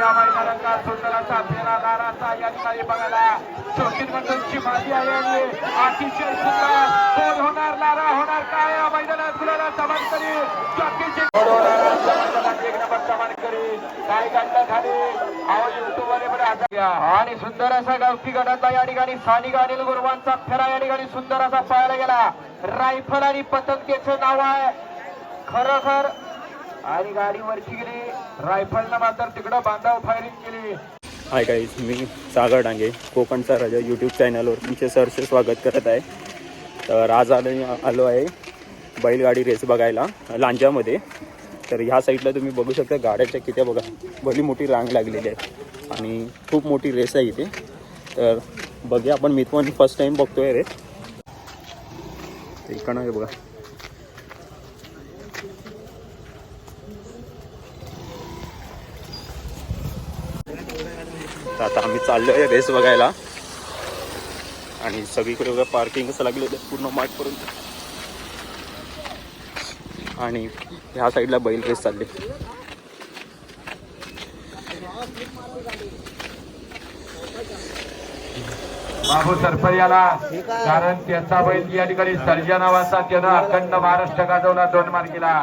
या मैदानाचा सुंदराचा फेरा नाराचा या ठिकाणी बघायला शौकीन मंडळींची माती आहे. अतिशय सुंदर कोण होणार नारा होणार काय? या मैदानात गुलाला समान करी. जॉकीची एक नंबर समान करी. काय घंटा खाली आवाज युट्यूबवाले आणि सुंदर असा गावठी गटाचा या ठिकाणी स्थानिक अनिल गुरुवांचा फेरा या ठिकाणी सुंदर असा पाहायला गेला. रायफल आणि पतंगेचं नाव आहे. खरोखर आणि गाडी वरची गेली. रायफलनं मात्र तिकडं बांधाव फायरिंग केली. हाय गाईज मी सागर डांगे कोकणचा राजा यूट्यूब चॅनलवर तुमचे सरसे स्वागत करत आहे. तर आज आलो आलो आहे बैलगाडी रेस बघायला लांजामध्ये. तर ह्या साईडला तुम्ही बघू शकता गाड्याच्या किती बघा भली मोठी रांग लागलेली आहे. आणि खूप मोठी रेस आहे इथे. तर बघूया आपण मी पण फर्स्ट टाईम बघतोय रेस इकडनं हे बघा. तर आता आम्ही चाललो आहे रेस बघायला. आणि सगळीकडे बघा पार्किंग असं लागलेलं आहे पूर्ण माठपर्यंत. आणि ह्या साईडला बैल रेस चालले. बाबू सरपंच याला कारण त्याचा बैल या ठिकाणी सर्जा नावाचा त्यानं अखंड महाराष्ट्र गाजवला दोन मार्गीला.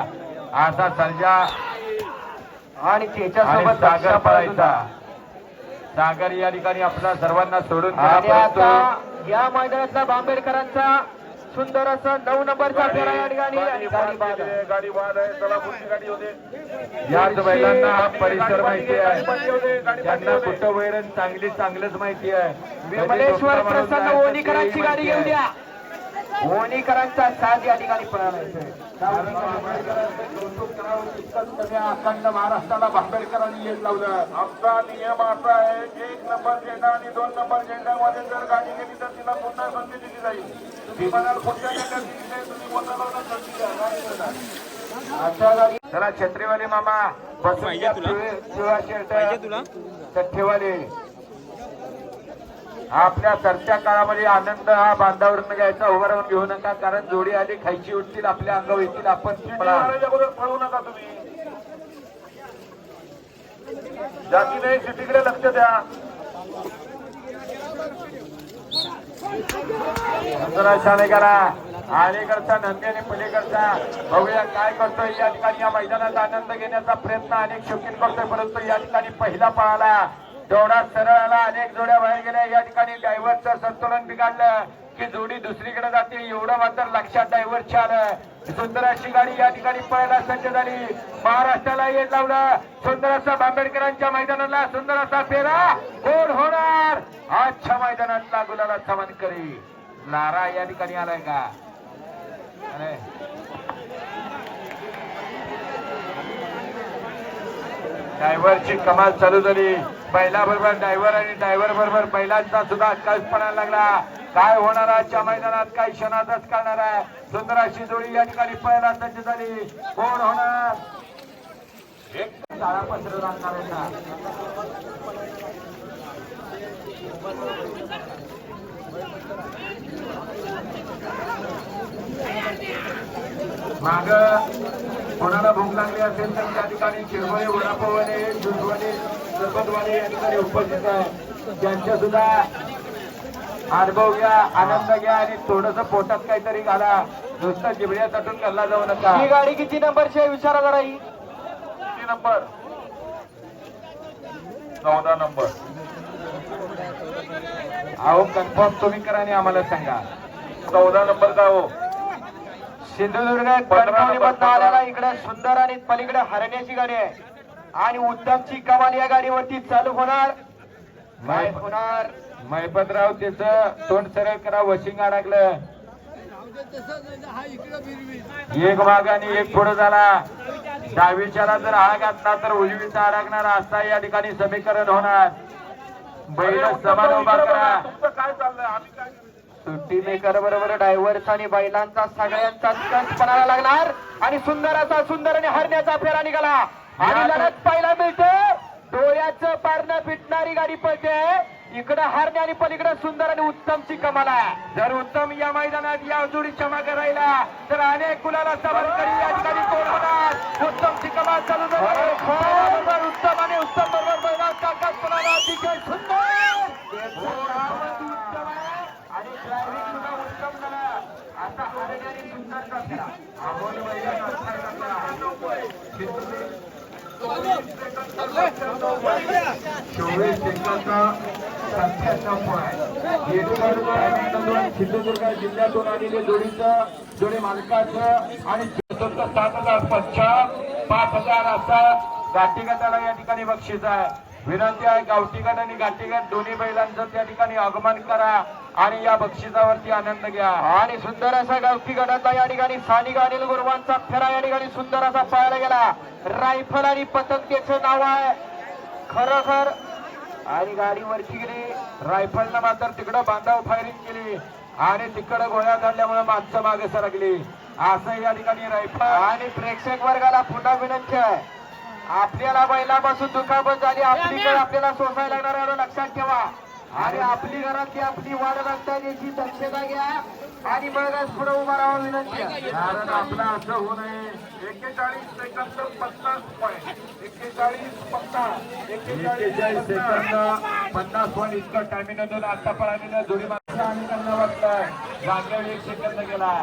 असा सर्जा आणि आणि त्याच्यासोबत सागर पळायचा. सागर या ठिकाणी आपला सर्वांना सोडून या मैदानातला बांबेडकरांचा सुंदर असा नऊ नंबरचा फेरा या ठिकाणी गाडी आहे. चला पुढची होते. याच बैलांना हा परिसर माहिती आहे. त्यांना कुठं वैरण चांगली चांगलंच माहिती आहे. विमलेश्वर प्रसन्न ओणीकरांची गाडी घेऊन. द्या ओणीकरांचा साथ या ठिकाणी अखंड महाराष्ट्राला बांबेडकरांनी येत लावलं. आमचा नियम असा आहे की एक नंबर झेंडा आणि दोन नंबर झेंड्यामध्ये जर गाडी गेली तर तिला पुन्हा संधी दिली जाईल. ती म्हणाल पुढच्या झेंड्यात दिली नाही, तुम्ही संधी द्या, गाडी चला छत्रीवाले मामा बसून पिवळा शर्ट चठ्ठेवाले आपल्या सरच्या काळामध्ये आनंद हा बांधावरून घ्यायचा उभा राहून घेऊ नका कारण जोडी आली खायची उठतील आपल्या अंगावर येतील आपण पळू. नका तुम्ही. जाती नाही सिटीकडे लक्ष द्या. शाने करा. अलीकडचा नंदी आणि पलीकडचा बघूया काय करतोय या ठिकाणी. या मैदानात आनंद घेण्याचा प्रयत्न अनेक शौकीन करतोय परंतु या ठिकाणी पहिला पळाला. जोडा सरळ आला अनेक जोड्या बाहेर गेल्या. या ठिकाणी ड्रायव्हरचं संतुलन बिघडलं की जोडी दुसरीकडे जाते. एवढं मात्र लक्षात ड्रायव्हर आलं. सुंदर अशी गाडी या ठिकाणी पळायला सज्ज झाली. महाराष्ट्राला येत लावलं. सुंदर असा आंबेडकरांच्या मैदानाला सुंदर असा फेरा. कोण होणार. आजच्या मैदानातला गुलाला समान करी. लारा या ठिकाणी आलाय का? अरे. ड्रायव्हरची कमाल चालू झाली. बैला बरोबर ड्रायव्हर आणि ड्रायव्हर बरोबर बैलांचा सुद्धा पणाला लागला. काय होणार आजच्या मैदानात काय क्षणातच करणार आहे. सुंदर अशी जोडी या ठिकाणी पहिला सज्ज झाली. कोण होणार? एक काळा पत्र माग कोणाला भूक लागली असेल तर त्या ठिकाणी चिरवणे वडापवणे जुसवाले सरबतवाले या ठिकाणी उपस्थित आहे त्यांच्या सुद्धा अनुभव घ्या आनंद घ्या आणि थोडस पोटात काहीतरी घाला. नुसतं जिबड्या तटून कल्ला जाऊ नका. ही गाडी किती नंबरची आहे? विचारा जरा ही. किती नंबर? चौदा नंबर. अहो कन्फर्म तुम्ही करा आणि आम्हाला सांगा. चौदा नंबर का हो? सिंधुदुर्ग आलेला इकडे सुंदर आणि पलीकडे हरण्याची गाडी आहे. आणि उत्तमची कमाल या गाडीवरती चालू होणार. काय होणार. महिपतराव त्याच तोंड सरळ करा वशिंग अडकलं. एक माग आणि एक पुढे झाला. डावीच्याला जर हा घातला तर उजवीचा अडकणार असा या ठिकाणी समीकरण होणार. बैल समान उभा करा. काय चाललंय? सुट्टी मेकर बरोबर ड्रायव्हर्स आणि बैलांचा सगळ्यांचा कचपणाला लागणार. आणि सुंदर असा सुंदर आणि हरण्याचा फेरा निघाला. आणि लढत पहिला मिळते. डोळ्याचं पारण फिटणारी गाडी पळते. इकडं हरणे आणि पलीकडे सुंदर आणि उत्तमची कमाल आहे. जर उत्तम या मैदानात या जोडी क्षमा करायला तर अनेक कुणाला सवाल करी. या ठिकाणी कोण होणार? उत्तमची कमाल चालू बरोबर उत्तम आणि उत्तम बरोबर मैदान काका कुणाला अतिशय सुंदर. आणि ड्रायव्हिंग सुद्धा उत्तम झाला. आता हरणे सुंदर कसा अमोल मैदान चोवीस सेकंद सत्त्याण्णव पॉईंट येथून टायमिंग सिंधुदुर्ग जिल्ह्यातून आलेले जोडीचं जोडी मालकाचं आणि सात हजार पंचा पाच हजार असा गाठी गटाला या ठिकाणी बक्षीस आहे. विनंती आहे गावठीगण आणि गाठीगट दोन्ही बैलांचं त्या ठिकाणी आगमन करा आणि या बक्षिसावरती आनंद घ्या. आणि सुंदर असा गावठी गटाचा या ठिकाणी स्थानिक अनिल गुरुवांचा फेरा या ठिकाणी सुंदर असा पाहायला गेला. रायफल आणि पतंगेचं नाव आहे. खरोखर आणि गाडीवरची गेली. रायफलनं मात्र तिकडं बांधाव फायरिंग केली. आणि तिकडं गोळ्या झाल्यामुळे माणसं मागे सरकली. असं या ठिकाणी रायफल. आणि प्रेक्षक वर्गाला पुन्हा विनंती आहे. आपल्याला बैलापासून दुखापत झाली. आपली घर आपल्याला सोसायला लागणार लक्षात ठेवा. आणि आपली घरातली आपली वाढ बघता याची दक्षता घ्या. आणि बळगास पुढे उभा राहावा विनंती कारण आपलं असं होऊ नये. एक्केचाळीस सेकंद पन्नास पॉईंट एक्केचाळीस पन्नास. एक्केचाळीस सेकंद पन्नास पॉईंट इतकं टायमिंग अजून आता पळालेलं जोडी माणसं आणि त्यांना वाटतं जागेवर एक सेकंद गेला.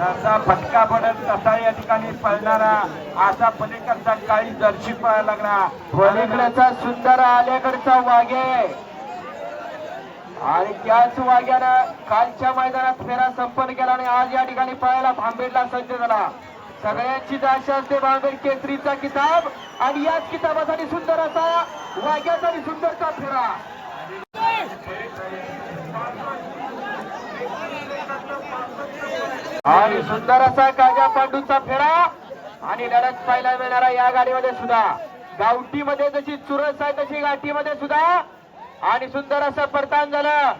जसा फटका पडत तसा या ठिकाणी पळणारा? असा पलीकडचा काळी जर्शी पळायला लागला. पलीकडचा सुंदर आल्याकडचा वाघे. आणि त्याच वाघ्यानं कालच्या मैदानात फेरा संपन्न केला आणि आज या ठिकाणी पळायला भांबेडला सज्ज झाला. सगळ्यांची आशा असते भांबेड केसरीचा किताब. आणि याच किताबासाठी सुंदर असा वाघ्याचा आणि सुंदरचा फेरा. आणि सुंदर असा काजा पांडूचा फेरा. आणि लढत पाहायला मिळणारा या गाडीमध्ये सुद्धा. गावठीमध्ये जशी चुरस आहे तशी गाठीमध्ये सुद्धा. आणि सुंदर असं परतान झालं.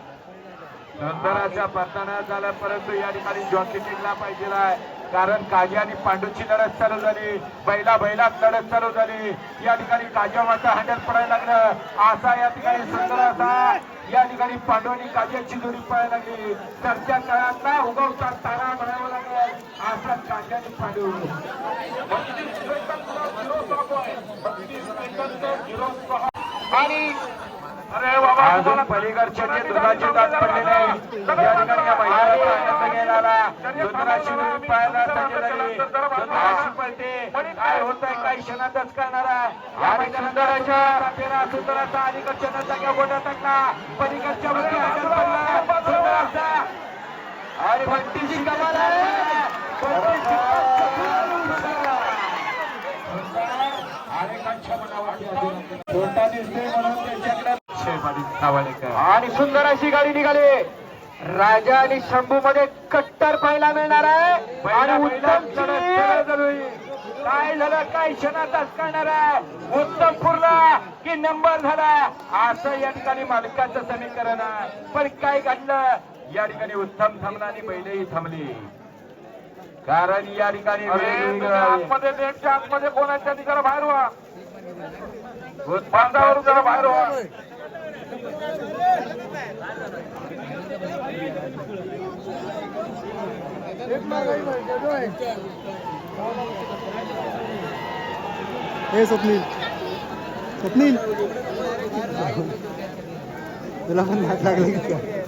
सुंदराच्या परताना झालं. परंतु या ठिकाणी जॉकी टिकला पाहिजे कारण काजी आणि पांडूची लढत चालू झाली. बैला बैलात लढत चालू झाली. या ठिकाणी काजामाचा हँडल पडायला लागलं. असा या ठिकाणी सुंदर असा या ठिकाणी पांडवांनी आणि काजाची जोडी पडायला लागली तर त्या ना उगवता तारा म्हणावं लागेल असा काजी आणि आणि अरे बाबा अजून पलीकडचे जे दुधाचे दात पडलेले या ठिकाणी या पाहायला पळते काय होत आहे काही क्षणातच करणारा फेरा सुंदराचा अलीकडच्या नजाक्या गोट्या टाकला. पलीकडच्या वरती पडला. सुंदराचा आणि भट्टीची कमाल आहे. छोटा दिसतोय म्हणून नावालेकर आणि सुंदर अशी गाडी निघाली. राजा आणि शंभू मध्ये कट्टर पाहायला मिळणार आहे. आणि उत्तम काय झालं? काय क्षणातच करणार आहे. उत्तम पुरला की नंबर झाला. असं या ठिकाणी मालकाचं समीकरण आहे. पण काय घडलं? या ठिकाणी उत्तम थांबला आणि बैलही थांबली. कारण या ठिकाणी. आतमध्ये आतमध्ये कोणाच्या ठिकाणी बाहेर व्हा. बाहेर व्हा. हे स्वप्नील स्वप्नील तुला पण नाक लागलं की काय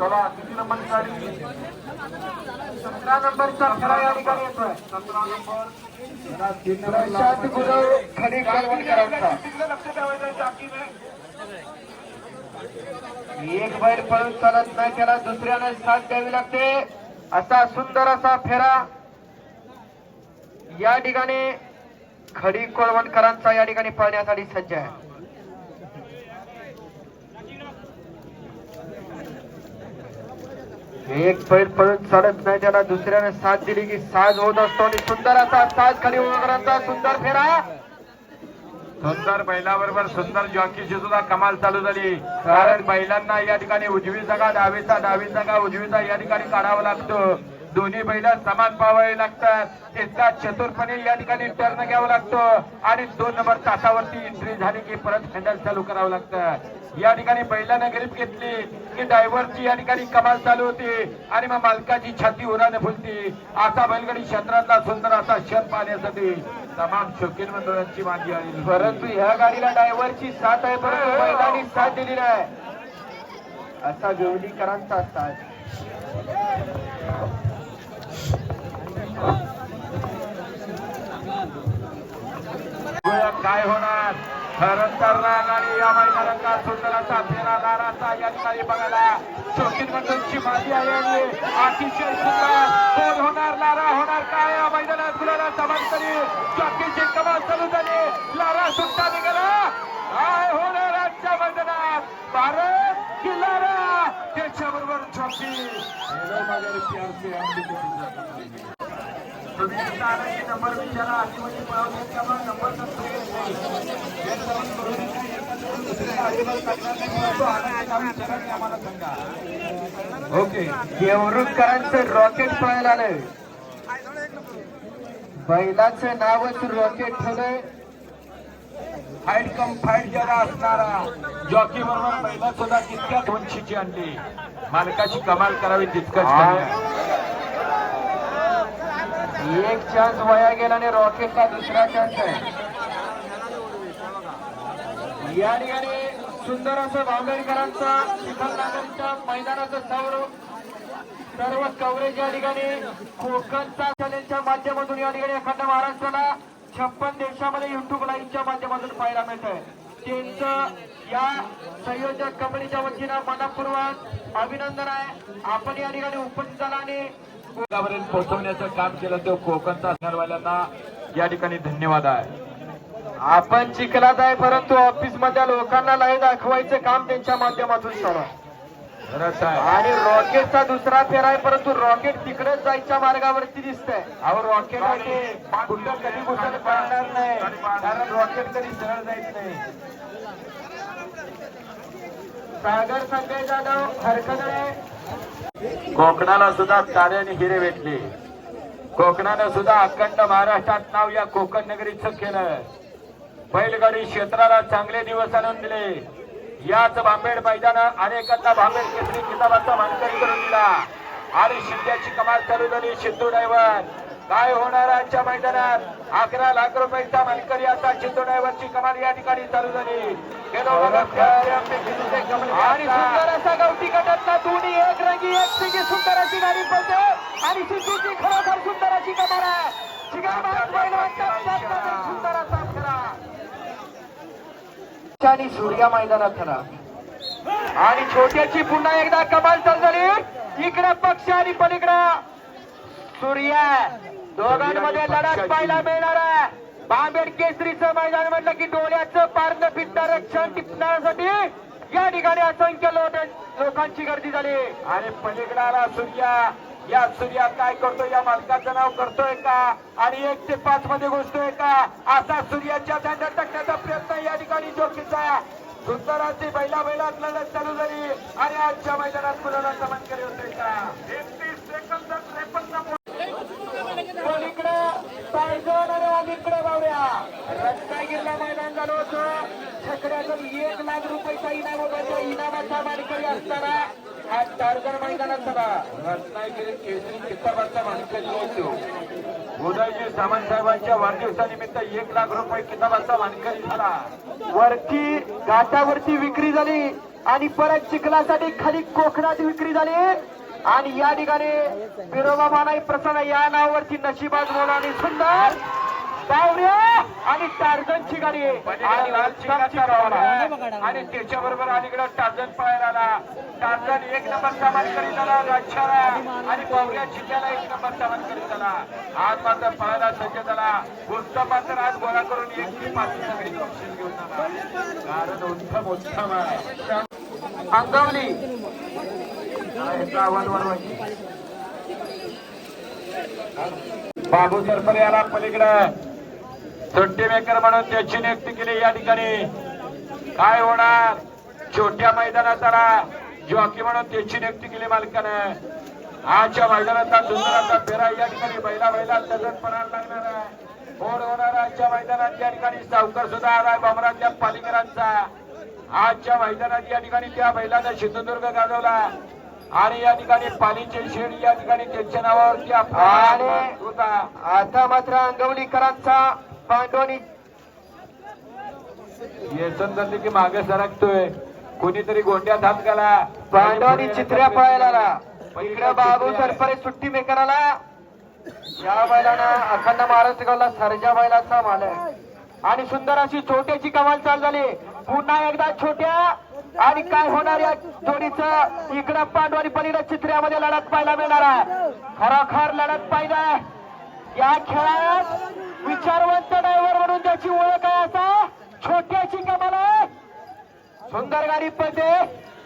चला किती नंबर गाडी सतरा नंबरचा फेरा या ठिकाणी येतोय. सतरा नंबर. खडी कालवणकरांचा तिकडे लक्ष ठेवायचं चाकीने एक बैल पळून चालत नाही त्याला दुसऱ्याने साथ द्यावी लागते. असा सुंदर असा फेरा. या ठिकाणी खडी कोळवणकरांचा या ठिकाणी पळण्यासाठी सज्ज आहे. एक बैल पळून चालत नाही त्याला दुसऱ्याने साथ दिली की साज होत असतो आणि सुंदर असा साज खाली उभकरांचा सुंदर फेरा. सुंदर बैलाबरोबर सुंदर जॉकीची सुद्धा कमाल चालू झाली. कारण बैलांना या ठिकाणी उजवी जागा डावीचा डावी जागा उजवीचा या ठिकाणी काढावा लागतो. दोन्ही बैल समान पावावे लागतात. इतका चतुरपणे या ठिकाणी टर्न घ्यावा लागतो. आणि दोन नंबर तासावरती एंट्री झाली की परत हँडल चालू करावं लागतं. या ठिकाणी बैलानं ग्रीप घेतली की ड्रायव्हरची या ठिकाणी कमाल चालू होती आणि मग मालकाची छाती उराने फुलती. असा बैलगाडी क्षेत्रातला सुंदर असा क्षण पाहण्यासाठी तमाम शौकीन मंडळांची मांदी आली परंतु ह्या गाडीला ड्रायव्हरची साथ आहे परंतु बैलांनी साथ दिली नाही असा साथ. बघूया काय होणार? खरंतर राग आणि या मैदानाचा सुंदराचा फेरा दाराचा या ठिकाणी बघायला शौकीन मंडळची माती आहे आणि अतिशय सुंदर. कोण होणार लारा होणार काय? या मैदानात गुलाला समांतरी चौकीची कमाल चालू झाली. लारा सुट्टा निघाला. काय होणार आजच्या मैदानात? भारत की लारा? त्याच्याबरोबर चौकी नंबर विचारा आधीमध्ये पळवले त्यामुळे नंबर ओके देवरुखकरांचं रॉकेट पळायला आलंय. बैलाचं नावच रॉकेट ठेवलंय. फाईट कम फाईट ज्याला असणारा जॉकी बरोबर बैला सुद्धा तितक्या दोनशेची आणली मालकाची कमाल करावी तितकंच एक चान्स वाया गेला आणि रॉकेटचा दुसरा चान्स आहे. या ठिकाणी सुंदर असं भावगडकरांचा चिखलनागरच्या मैदानाचं सर्व सर्व कव्हरेज या ठिकाणी कोकणचा चॅनेलच्या माध्यमातून या ठिकाणी अखंड महाराष्ट्राला छप्पन देशामध्ये युट्यूब लाईव्हच्या माध्यमातून पाहायला मिळत आहे त्यांचं या संयोजक कंपनीच्या वतीनं मनपूर्वक अभिनंदन आहे. आपण या ठिकाणी उपस्थित झाला आणि पर्यंत पोहोचवण्याचं काम केलं तो कोकणचा असणारवाल्यांना या ठिकाणी धन्यवाद आहे. आपण चिखलात आहे परंतु ऑफिस मधल्या लोकांना लाईव्ह दाखवायचं काम त्यांच्या माध्यमातून आहे आहे. आणि रॉकेटचा दुसरा फेरा आहे परंतु रॉकेट तिकडेच जायच्या मार्गावरती दिसतंय. अहो रॉकेट आहे कुठं कधी कुठं पडणार नाही. कारण रॉकेट कधी सरळ जायच नाही. सागर संजय जाधव हरकत कोकणाला सुद्धा ताऱ्याने हिरे भेटले. कोकणानं सुद्धा अखंड महाराष्ट्रात नाव या कोकण नगरीचं केलं. बैलगाडी क्षेत्राला चांगले दिवस आणून दिले. याच भांबेड मैदान अनेकांना भांबेड केसरी किताबाचा मानकरी करून दिला. आणि शिंद्याची कमाल चालू झाली सिद्धू ड्रायव्हर काय होणार आजच्या मैदानात? अकरा लाख रुपयाचा मानकरी आता सिद्धू ड्रायव्हरची कमाल या ठिकाणी चालू झाली. कमल आणि सुंदर असा गवटी गटातला दोन्ही एक रंगी एक सिंगी सुंदर अशी गाडी पळते आणि सिद्धूची खरोखर सुंदर अशी कमाल सुंदर असा फेरा आणि सूर्या मैदानात खरा. आणि छोट्याची पुन्हा एकदा कमाल चालू झाली. इकडे पक्ष आणि पलीकडे. सूर्या. दोघांमध्ये लढत पाहायला मिळणार आहे. बांबेड केसरीचं मैदान म्हटलं की डोळ्याचं पारणं फिटणार क्षण टिपण्यासाठी या ठिकाणी असंख्य लोक- लोकांची गर्दी झाली. आणि पलीकडे सूर्या. या सूर्या काय करतोय? या मालकाचं नाव करतोय का? आणि एक ते पाच मध्ये घुसतोय का? असा सूर्याच्या दंड टाकण्याचा प्रयत्न या ठिकाणी जोखीचा सुंदराची बैला बैलात लढत चालू झाली. आणि आजच्या मैदानात कुणाला समानकरी होतोय का? एकतीस सेकंद त्रेपन्न पलीकडे पायजोड आणि रत्नागिरीला मैदान झालं होतं. एक लाख रुपयाचा इनाम होता इनामाचा मानकरी असताना हा मैदानात झाला रत्नागिरी केसरी किताबाचा मानकरी होतो उदयजी सामंत साहेबांच्या वाढदिवसानिमित्त एक लाख रुपये किताबाचा मानकरी झाला. वरती घाटावरती विक्री झाली आणि परत चिखलासाठी खाली कोकणात विक्री झाली. आणि या ठिकाणी बिरोबा मानाई प्रसन्न या नावावरती नशिबाज मोला आणि सुंदर बावऱ्या आणि टार्झनची गाडी आणि लाल चिंगाचा रवाना. आणि त्याच्या बरोबर अलीकडे टार्झन पळायला आला. टार्झन एक नंबरचा मानकरी झाला राजशाला आणि पावल्या चिंग्याला एक नंबरचा मानकरी झाला आज मात्र पळायला सज्ज झाला. उत्तम मात्र आज गोळा करून एक ते पाच सगळी बक्षीस घेऊन आला कारण उत्तम उत्तम अंगवली. बाबू सरपरे याला पलीकडे. सुट्टी मेकर म्हणून त्याची नियुक्ती केली या ठिकाणी. काय होणार? छोट्या मैदानात आला. जॉकी म्हणून त्याची नियुक्ती केली मालकानं. आजच्या मैदानाचा सुंदराचा फेरा या ठिकाणी. बैला बैला तगतपणा लागणार आहे. फोड होणार आजच्या मैदानात? या ठिकाणी सावकर सुद्धा आलाय बमरातल्या पालिकरांचा. आजच्या मैदानात या ठिकाणी त्या बैलानं सिंधुदुर्ग गाजवला. आणि या ठिकाणी पाणीचे शेड या ठिकाणी त्यांच्या नावावरती आणि- होता. आता मात्र अंगवलीकरांचा पांडवणी येसन धरली की मागे सरकतोय. कोणीतरी गोंड्यात हात घाला पांडवनी चित्र्या पळायला इकडे बाबू सरपरे सुट्टी मेकराला. या बैलानं अखंड महाराष्ट्र गावला सरजा बैलाचा मालक. आणि सुंदर अशी छोट्याची कमाल चालू झाली. पुन्हा एकदा छोट्या आणि काय होणार या जोडीचं? इकडं पांडवानी पलीकडे चित्र्यामध्ये लढत पाहायला मिळणार आहे. खरोखर लढत पाहिजे या खेळात विचारवंत ड्रायव्हर म्हणून ज्याची ओळख आहे असा छोट्याची कमाल आहे सुंदर गाडी पडते.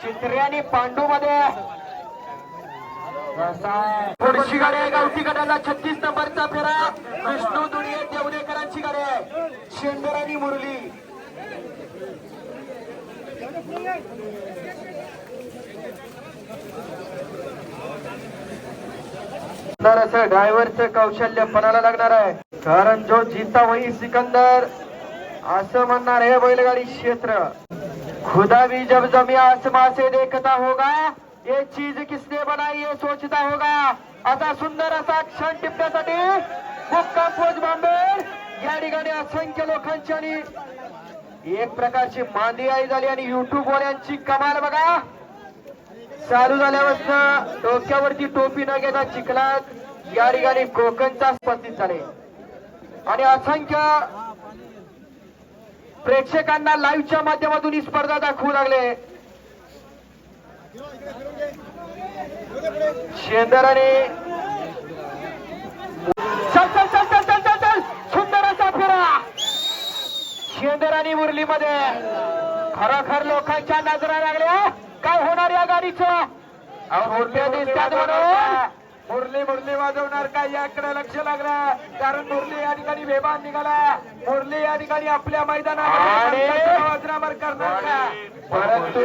चित्र्यानी आणि पांडू मध्ये पुढची गाडी आहे. गावठी गटाला छत्तीस नंबरचा फेरा. विष्णू दुनिये देवडेकरांची गाडी आहे. शेंदर आणि मुरली. असं ड्रायव्हरचं कौशल्य पणाला लागणार आहे. कारण जो जीता वही सिकंदर असं म्हणणार हे बैलगाडी क्षेत्र. खुदा भी जब जमी आसमा से देखता होगा ये चीज किसने बनाई ये सोचता होगा. असा सुंदर असा क्षण टिपण्यासाठी मुक्काम पोच बांबेड या ठिकाणी असंख्य लोकांची आणि एक प्रकारची मांदी आई झाली आणि युट्यूब वाल्यांची कमाल बघा. चालू झाल्यापासून डोक्यावरती टोपी न घेता चिखलात या ठिकाणी कोकणचा उपस्थित झाले. आणि असंख्य प्रेक्षकांना लाईव्हच्या माध्यमातून ही स्पर्धा दाखवू लागले. शेंदराने चल चल चल चल चल चल चल सुंदर असा फेरा शेंदर आणि मुरलीमध्ये. खरोखर लोकांच्या नजरा लागल्या. काय होणार या गाडीचं? मोठ्या दिसतात म्हणून मुरली मुरली वाजवणार का याकडे लक्ष लागलं. कारण मुरली या ठिकाणी वेबान निघाला. मुरली या ठिकाणी आपल्या मैदानामध्ये वाजनावर करणार का? परंतु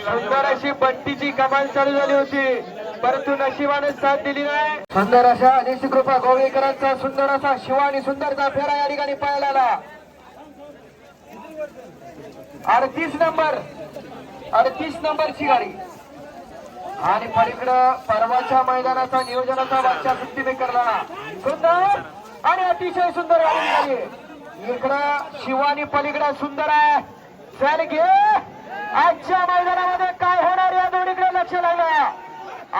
सुंदर अशी बंटीची कमाल चालू झाली होती. परंतु नशिबाने साथ दिली नाही. सुंदर अशा अनिश कृपा गोवेकरांचा सुंदर असा शिवानी सुंदरचा फेरा या ठिकाणी पाहायला आला अडतीस नंबर अडतीस नंबरची गाडी. आणि पलीकडं परवाच्या मैदानाचा नियोजनाचा बादशाह सुट्टी मेकरला सुंदर आणि अतिशय सुंदर गाडी निघाली. इकडं शिवानी पलीकडं सुंदर आहे. चल घे आजच्या मैदानामध्ये काय होणार या दोन्हीकडे लक्ष लागलं.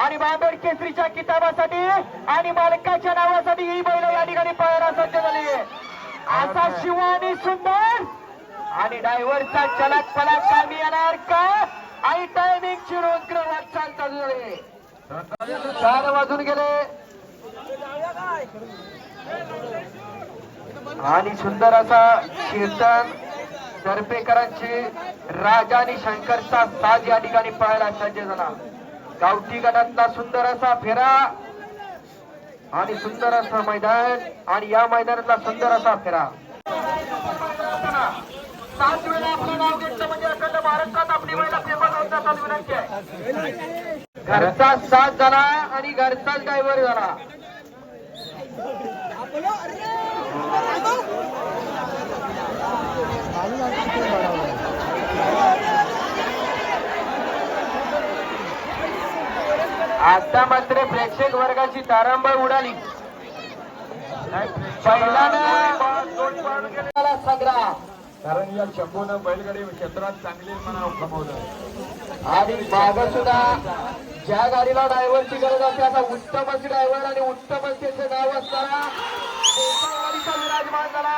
आणि बांबेड केसरीच्या किताबासाठी आणि मालकाच्या नावासाठी ही बैल या ठिकाणी पाहायला सज्ज झाली असा शिवानी सुंदर आणि ड्रायव्हरचा चलाक फलाक कामी येणार का? आणि टायमिंग चिरून वाटचाल चालू झाली चार वाजून गेले. आणि सुंदर असा कीर्तन दर्पेकरांची राजा आणि शंकरचा साज या ठिकाणी पाहायला सज्ज झाला. गावठी गटातला सुंदर असा फेरा आणि सुंदर असं मैदान आणि या मैदानातला सुंदर असा फेरा. सात वेळा आपलं नाव घेतलं म्हणजे अखंड महाराष्ट्रात आपली महिला फेमस होण्याचा विनंती आहे. घरचा साथ झाला आणि घरचाच ड्रायव्हर झाला. आता मात्र प्रेक्षक वर्गाची तारांबळ उडाली. पहिल्यानं सगळा कारण या शंभूनं बैलगाडी क्षेत्रात चांगली मनाव कमवलं. आणि माग सुद्धा ज्या गाडीला ड्रायव्हरची गरज असते असा उत्तम असे ड्रायव्हर आणि उत्तम असे त्याचं नाव असताना विराजमान झाला.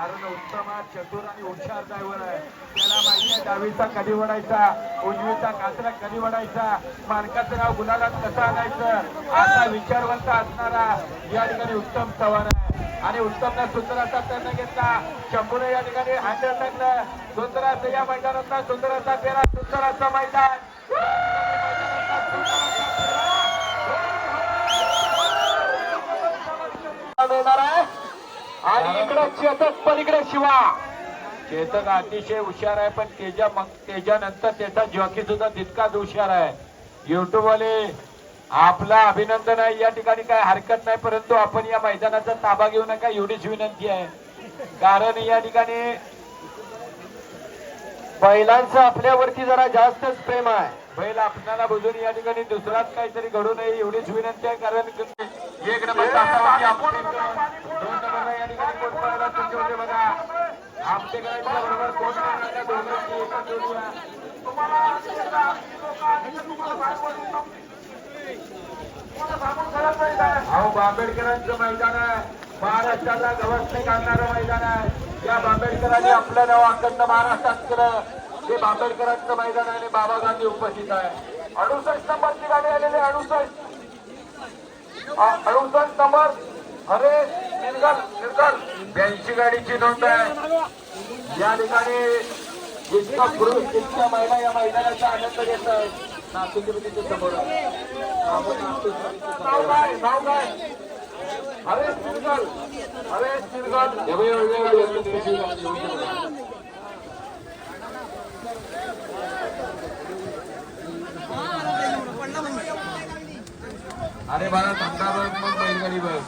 कारण उत्तम चतुर आणि हुशार ड्रायव्हर आहे. त्याला माहिती आहे डावीचा कधी वडायचा उजवीचा कासरा कधी वडायचा मानकाचं नाव गुन्हागार कसं आणायचं? असा विचारवंत असणारा या ठिकाणी उत्तम चव्हाण आहे. आणि उत्तमला सुंदराचा टर्न घेतला. शंभूने या ठिकाणी हँडल टाकलं. सुंदर असं या मैदानातला सुंदर असा फेरा सुंदर असं मैदान. मिळणार आहे आणि इकडे चेतक पलीकडे शिवा. चेतक अतिशय हुशार आहे पण तेजा मग त्याच्यानंतर त्याचा जॉकी सुद्धा तितकाच हुशार आहे. युट्यूब वाले आपला अभिनंदन आहे. या ठिकाणी काय हरकत नाही परंतु आपण या मैदानाचा ताबा घेऊ नका एवढीच विनंती आहे. कारण या ठिकाणी बैलांचं आपल्यावरती जरा जास्तच प्रेम आहे. बैल आपणाला बुजून या ठिकाणी दुसराच काहीतरी घडू नये एवढीच विनंती आहे कारण एक नंबर तासावरती आमटेकर, दोन नंबरला या ठिकाणी कोण पळाला तुमचे होते बघा. आमटेकरांच्या बरोबर कोण पळाला दोघांची एकच जोडी आहे. अहो बांबेडकरांचं मैदान आहे. महाराष्ट्राला गवसणी काढणारं मैदान आहे. या बांबेडकरांनी आपलं नाव अखंड महाराष्ट्रात केलं. ते बांबेडकरांचं मैदान आहे आणि बाबा गांधी उपस्थित आहे. अडुसष्ट नंबरची गाडी आलेली आहे, अडुसष्ट. अडुसष्ट नंबर अरे निर्गल निर्गल ब्याऐंशी गाडीची नोंद आहे. या ठिकाणी जितका पुरुष जितक्या महिला या मैदानाचा आनंद घेत आहेत नाशिक समोर आहे. नाव काय? नाव काय? अरे शिरगल अरे शिरगल हे बघ, हे बघ, हे बघ, हे बघ. अरे बाळा धंदा बघ मग बैलगाडी बघ.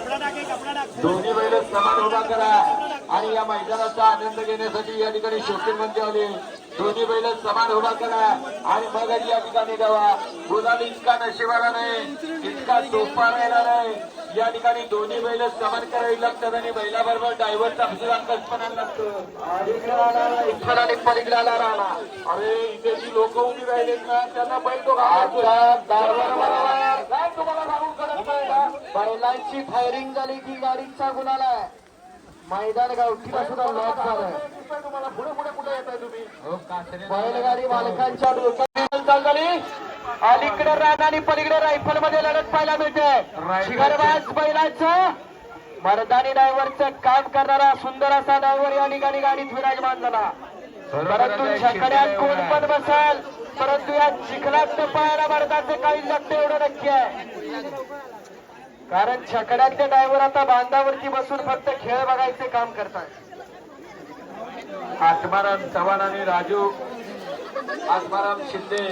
दोन्ही बैल समान उभा करा. आणि या मैदानाचा आनंद घेण्यासाठी या ठिकाणी शौकीन म्हणजे आले. दोन्ही बैल समान उभा करा आणि मगच या ठिकाणी द्यावा गुलाल इतका नशिबाला नाही इतका सोपा राहिला नाही या ठिकाणी दोन्ही बैल समान करावी लागतात आणि बैलाबरोबर ड्रायव्हरचा सुद्धा कल्पना लागतो. इकडं आणि पलीकडे आला अरे इथे जी लोक उभी राहिलेत ना त्यांना बैल तो तुम्हाला सांगू करत नाही बैलांची फायरिंग झाली की गाडीचा गुणाला आहे. मैदान गावठीला सुद्धा लॉक झालं. तुम्हाला पुढे पुढे कुठे येत आहे तुम्ही बैलगाडी मालकांच्या डोक्यात चाल झाली अलीकडे रान आणि पलीकडे रायफलमध्ये लढत पाहायला मिळते. शिखरबाज बैलाचं. मर्दानी ड्रायव्हरचं काम करणारा सुंदर असा ड्रायव्हर या ठिकाणी गाडीत विराजमान झाला. परंतु छकड्यात कोण पण बसाल परंतु या चिखलात पाहायला मर्दाचं काही लागतं एवढं नक्की आहे. कारण छकड्यातले ड्रायव्हर आता बांधावरती बसून फक्त खेळ बघायचे काम करतात. आत्माराम चव्हाण आणि राजू आत्माराम शिंदे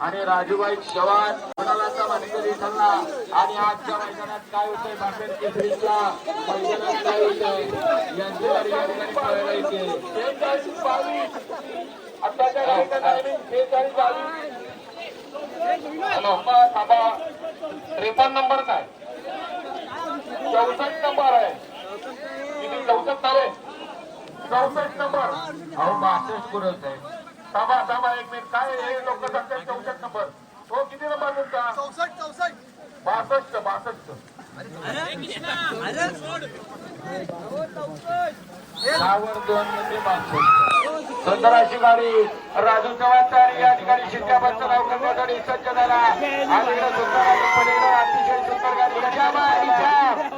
आणि राजूबाई चव्हाण. कोणालाचा मानकरी ठरला? आणि आजच्या मैदानात काय होतंय? बापेर केसरीच्या मैदानात काय होतंय? यांची त्रेपन्न नंबर काय? चौसष्ट नंबर आहे किती चौसष्ट आहे चौसष्ट नंबर अहो बासष्ट पुरत आहे थांबा थांबा एक मिनिट काय हे लोक सांगतात चौसष्ट नंबर हो किती नंबर तुमचा चौसष्ट चौसष्ट बासष्ट बासष्ट दहावर दोन म्हणजे बासष्ट सुंदर अशी गाडी राजू चव्हाण या ठिकाणी शिक्क्याबद्दल नाव करण्यासाठी सज्ज झाला आणि सुंदर आणि अतिशय सुंदर गाडी.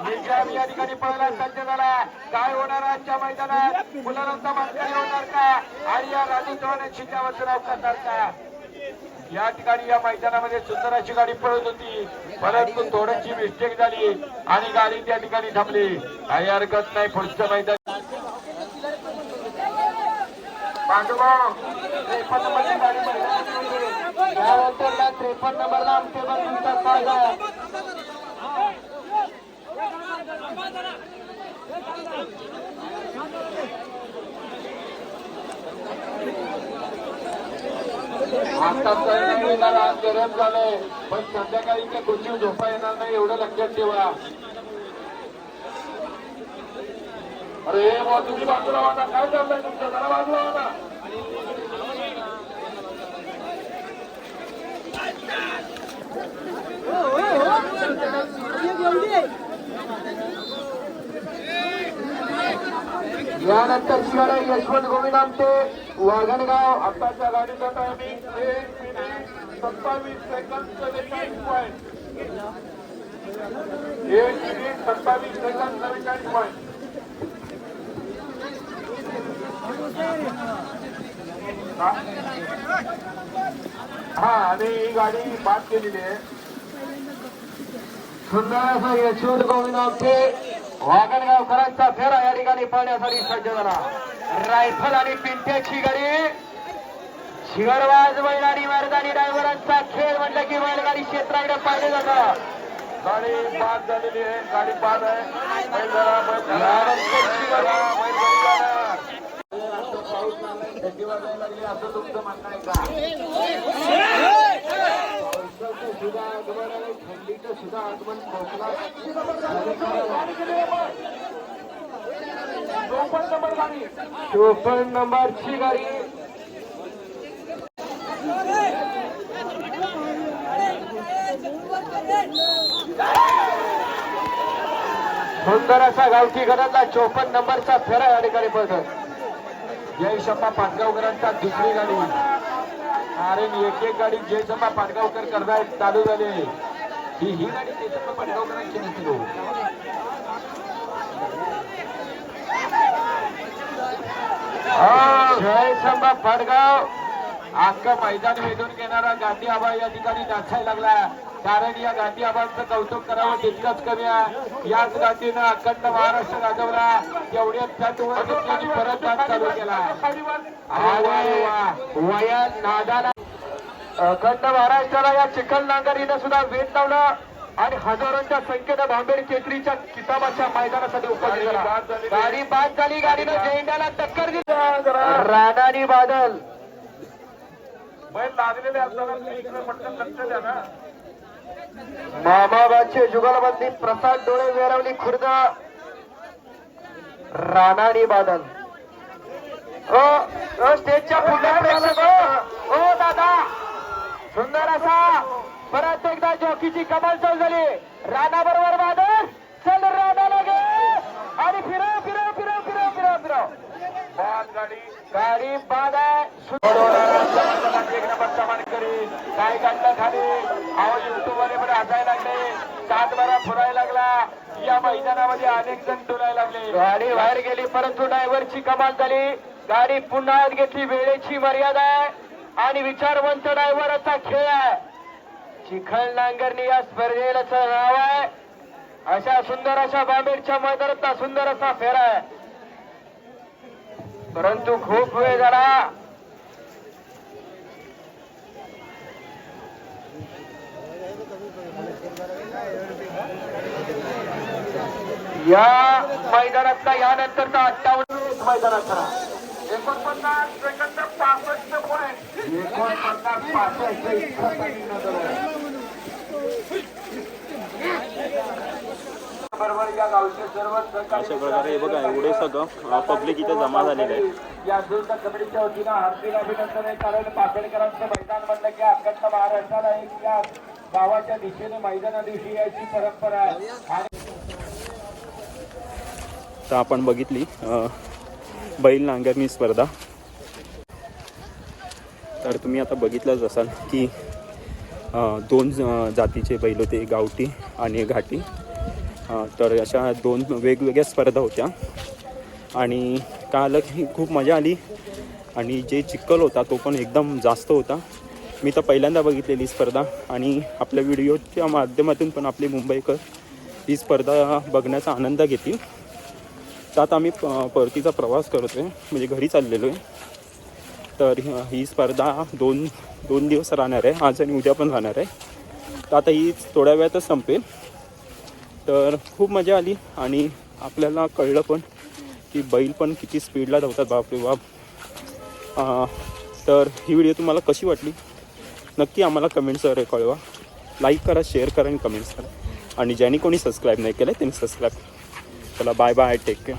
निजाम या ठिकाणी पळायला सज्ज झाला काय होणार आजच्या मैदानात? मुलांचा मानकरी होणार का? आणि या राजू चव्हाण शिक्क्याबद्दल नाव करणार का? या ठिकाणी या मैदानामध्ये सुंदर अशी गाडी पळत होती. परंतु थोडीशी मिस्टेक झाली आणि गाडी त्या ठिकाणी थांबली. काही हरकत नाही पुढचं मैदान. पांडुभाऊ त्रेपन्न नंबरची गाडी त्यानंतर त्रेपन्न नंबरला आमचे बंधूंचा स्वागत आता तर निघाला आज गरम झालंय पण संध्याकाळी काय कोचिंग झोपा येणार नाही एवढं लक्षात ठेवा. अरे बुवा, तुम्ही बाजूला वाटा काय चाललंय तुमचं? जरा बाजूला वाटा. यानंतरची गाडी यशवंत गोविंद आमटे वाघणगाव आत्ताच्या गाडीचा टायमिंग एक मिनिट सत्तावीस सेकंद चव्वेचाळीस पॉईंट एक मिनिट सत्तावीस सेकंद चव्वेचाळीस पॉईंट हा आणि ही गाडी बाद केलेली आहे. सुंदर असं यशवंत गोविंद आमचे वागणगावकरांचा फेरा या ठिकाणी पाहण्यासाठी सज्ज झाला. रायफल आणि पिंट्याची गाडी. शिगरवाज बैल आणि मर्दानी ड्रायव्हरांचा खेळ म्हटलं की बैलगाडी क्षेत्राकडे पाहिले जातं. गाडी बाद झालेली आहे गाडी बाद आहे. पाऊस लागलाय थंडी वाजायला लागली असं तुमचं म्हणणं आहे का पावसाचं सुद्धा आगमन आहे थंडीचं सुद्धा आगमन खोकला चोपन्न नंबर गाडी चोपन्न नंबरची गाडी. सुंदर असा गावठी गटातला चोपन्न नंबरचा फेरा या ठिकाणी पळतो जयशप्पा पाटगावकरांचा दुसरी गाडी. अरे एक एक गाडी जयशप्पा पाटगावकर करतायत चालू झाले ही ही गाडी जयशप्पा पाटगावकरांची नसतील हो. जय संभा फडगाव अख्खं मैदान वेधून घेणारा गांधी आबा या ठिकाणी नाचायला लागला. कारण या गांधी आबांचं कौतुक करावं तितकंच कमी आहे. याच गांधीनं अखंड महाराष्ट्र गाजवला एवढ्याच त्यातवर घेतल्याने परत नाच चालू केला. आणि नादाला. अखंड महाराष्ट्राला या चिखल नांगरीनं सुद्धा वेध लावलं. आणि हजारोंच्या संख्येनं भांबेड केसरीच्या किताबाच्या मैदानासाठी उपस्थित गाडी बाद झाली. गाडीनं झेंड्याला टक्कर दिली. राणानी बादल. बैल लागलेले असताना पटकन लक्ष द्या ना. मामाबाचे जुगलबंदी प्रसाद डोळे वेरवली खुर्द राणानी बादल. ओ ओ, स्टेजच्या पुढल्या प्रेक्षक हो. ओ दादा. सुंदर असा. परत एकदा जॉकीची कमाल चालू झाली. राणा बरोबर बादल. चल राणाला घे आणि फिरव फिरव फिरव फिरव फिरव फिरव. बाद गाडी गाडी बाद आहे एक नंबर मानकरी काय काढलं खाली आवाज युट्यूब पण हसायला लागले. सात बारा फुरायला लागला. या मैदानामध्ये अनेक जण डोलायला लागले. गाडी बाहेर गेली परंतु ड्रायव्हरची कमाल झाली. गाडी पुन्हा आत घेतली. वेळेची मर्यादा आहे. आणि विचारवंत ड्रायव्हरचा खेळ आहे. चिखल नांगरणी या स्पर्धेला नाव आहे. अशा सुंदर अशा बाबेरच्या मैदानातला सुंदर असा फेरा आहे. परंतु खूप वेळ झाला. या मैदानातला यानंतरचा अठ्ठावन्न मैदानात खरा एकोणपन्नास सेकंद पासष्ट पॉईंट एकोणपन्नास पासष्ट इतका कमी नजर आहे. बरोबर या गावचे सर्व सहकारी अशा प्रकारे हे बघा एवढे सगळं पब्लिक इथे जमा झालेलं आहे या दुर्ग कमिटीच्या वतीनं हार्दिक अभिनंदन आहे कारण पापेडकरांचं मैदान म्हणलं की अखंड महाराष्ट्राला एक या गावाच्या दिशेने मैदाना दिवशी यायची परंपरा आहे. आणि तर आपण बघितली बैल नांगरणी स्पर्धा. तर तुम्ही आता बघितलंच असाल की दोन जातीचे बैल होते गावठी आणि घाटी. तर अशा दोन वेगवेगळ्या स्पर्धा होत्या. आणि काय आलं की खूप मजा आली. आणि जे चिक्कल होता तो पण एकदम जास्त होता. मी तर पहिल्यांदा बघितलेली स्पर्धा. आणि आपल्या व्हिडिओच्या माध्यमातून पण आपले मुंबईकर ही स्पर्धा बघण्याचा आनंद घेतील. तर आता आम्ही प- परतीचा प्रवास करतो आहे म्हणजे घरी चाललेलो आहे. तर ही स्पर्धा दोन दोन दिवस राहणार आहे. आज आणि उद्या पण राहणार आहे. तर आता ही थोड्या वेळातच संपेल. तर खूप मजा आली आणि आपल्याला कळलं पण की बैल पण किती स्पीडला धावतात बापरे बाप. तर ही व्हिडिओ तुम्हाला कशी वाटली? नक्की आम्हाला कमेंट्सवर कळवा. लाईक करा शेअर करा आणि कमेंट्स करा. आणि ज्यांनी कोणी सबस्क्राईब नाही केलं त्यांनी सबस्क्राईब चला बाय बाय टेक केअर